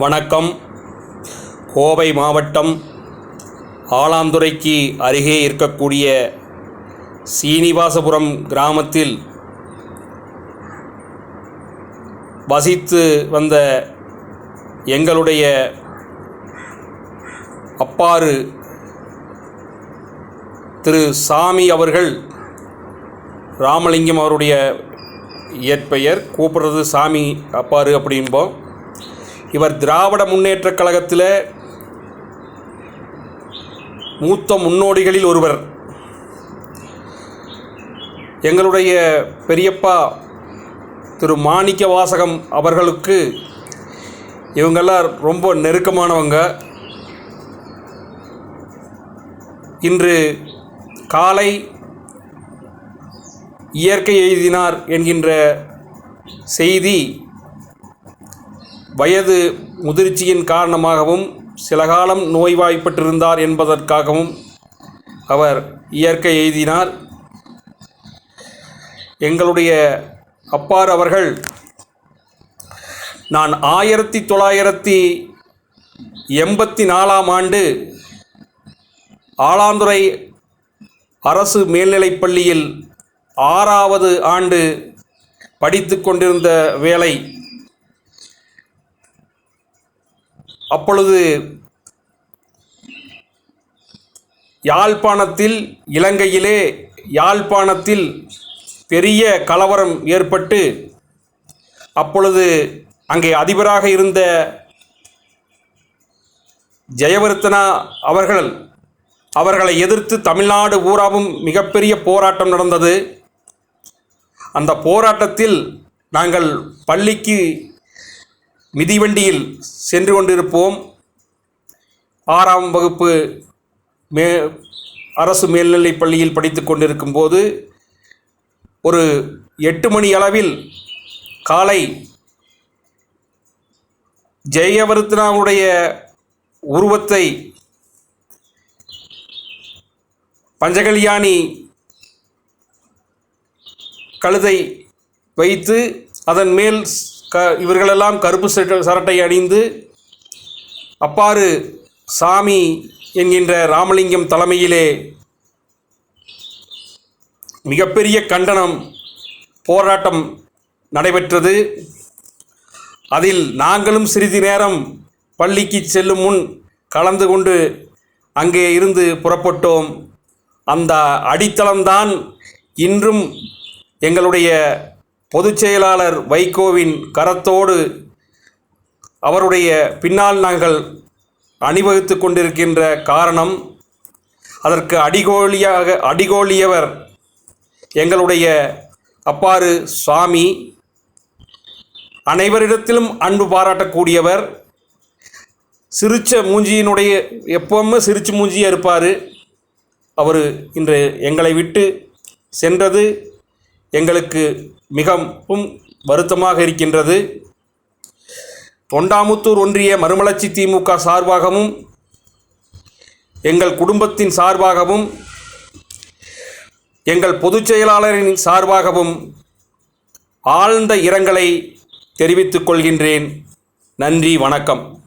வணக்கம். கோவை மாவட்டம் ஆலாந்துறைக்கு அருகே இருக்கக்கூடிய சீனிவாசபுரம் கிராமத்தில் வசித்து வந்த எங்களுடைய அப்பாறு திரு சாமி அவர்கள் ராமலிங்கம் அவருடைய இயற்பெயர் கூப்பிடுறது சாமி அப்பாரு அப்படிம்போம் இவர் திராவிட முன்னேற்றக் கழகத்தில் மூத்த முன்னோடிகளில் ஒருவர். எங்களுடைய பெரியப்பா திரு மாணிக்க வாசகம் அவர்களுக்கு இவங்கெல்லாம் ரொம்ப நெருக்கமானவங்க. இன்று காலை இயற்கை எழுதினார் என்கின்ற செய்தி வயது முதிர்ச்சியின் காரணமாகவும் சில காலம் நோய்வாய்ப்பட்டிருந்தார் என்பதற்காகவும் அவர் இயற்கை எழுதினார் எங்களுடைய அப்பார் அவர்கள் நான் ஆயிரத்தி தொள்ளாயிரத்தி எண்பத்தி நாலாம் ஆண்டு ஆலாந்துறை அரசு மேல்நிலைப் பள்ளியில் ஆறாவது ஆண்டு படித்து கொண்டிருந்த வேலை அப்பொழுது யாழ்ப்பாணத்தில் இலங்கையிலே யாழ்ப்பாணத்தில் பெரிய கலவரம் ஏற்பட்டு அப்பொழுது அங்கே அதிபராக இருந்த ஜெயவர்த்தனா அவர்கள் அவர்களை எதிர்த்து தமிழ்நாடு பூராவும் மிகப்பெரிய போராட்டம் நடந்தது. அந்த போராட்டத்தில் நாங்கள் பள்ளிக்கு மிதிவண்டியில் சென்று கொண்டிருப்போம். ஆறாம் வகுப்பு மே அரசு மேல்நிலைப் பள்ளியில் படித்து கொண்டிருக்கும் போது ஒரு எட்டு மணி அளவில் காலை ஜெயவர்த்தனாவுடைய உருவத்தை பஞ்சகல்யாணி கழுதை வைத்து அதன் மேல் க இவர்களெல்லாம் கருப்பு சரட்டை அணிந்து அப்பாறு சாமி என்கின்ற ராமலிங்கம் தலைமையிலே மிகப்பெரிய கண்டனம் போராட்டம் நடைபெற்றது. அதில் நாங்களும் சிறிது நேரம் பள்ளிக்கு செல்லும் முன் கலந்து கொண்டு அங்கே இருந்து புறப்பட்டோம். அந்த அடித்தளம்தான் இன்றும் எங்களுடைய பொதுச் செயலாளர் வைகோவின் கரத்தோடு அவருடைய பின்னால் நாங்கள் அணிவகுத்து கொண்டிருக்கின்ற காரணம் அதற்கு அடிகோலியாக அடிகோலியவர் எங்களுடைய அப்பாறு சுவாமி அனைவரிடத்திலும் அன்பு பாராட்டக்கூடியவர். சிரிச்ச மூஞ்சியினுடைய எப்பவுமே சிரிச்சு மூஞ்சியாக இருப்பார். அவர் இன்று எங்களை விட்டு சென்றது. எங்களுக்கு மிகவும் வருத்தமாக இருக்கின்றது. தொண்டாமுத்தூர் ஒன்றிய மறுமலர்ச்சி திமுக சார்பாகவும் எங்கள் குடும்பத்தின் சார்பாகவும் எங்கள் பொதுச் செயலாளரின் சார்பாகவும் ஆழ்ந்த இரங்கலை தெரிவித்துக் கொள்கின்றேன். நன்றி வணக்கம்.